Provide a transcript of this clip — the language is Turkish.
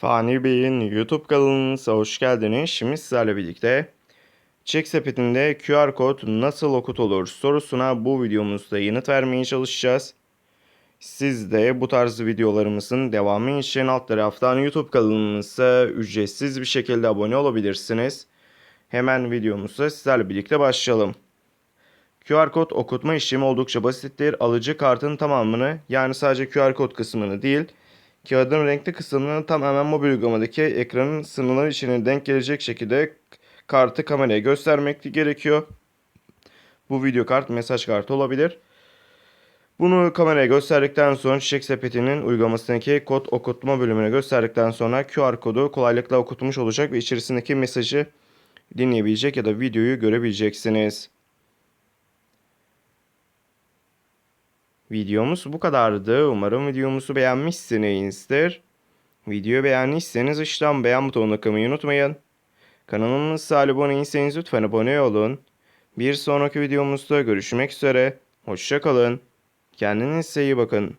Fani Bey'in YouTube kanalınıza hoş geldiniz. Şimdi sizlerle birlikte Çek sepetinde QR kod nasıl okutulur sorusuna bu videomuzda yanıt vermeye çalışacağız. Siz de bu tarz videolarımızın devamı için alt taraftan YouTube kanalımıza ücretsiz bir şekilde abone olabilirsiniz. Hemen videomuza sizlerle birlikte başlayalım. QR kod okutma işlemi oldukça basittir. Alıcı kartın tamamını yani sadece QR kod kısmını değil, kağıdın renkli kısmını tamamen mobil uygulamadaki ekranın sınırları içine denk gelecek şekilde kartı kameraya göstermek gerekiyor. Bu video kart mesaj kartı olabilir. Bunu kameraya gösterdikten sonra çiçek sepetinin uygulamasındaki kod okutma bölümüne gösterdikten sonra QR kodu kolaylıkla okutmuş olacak ve içerisindeki mesajı dinleyebilecek ya da videoyu görebileceksiniz. Videomuz bu kadardı. Umarım videomuzu beğenmişsinizdir. Videoyu beğendiyseniz aşağıdan beğen butonuna kılmayı unutmayın. Kanalımıza abone değilseniz lütfen abone olun. Bir sonraki videomuzda görüşmek üzere. Hoşça kalın. Kendinize iyi bakın.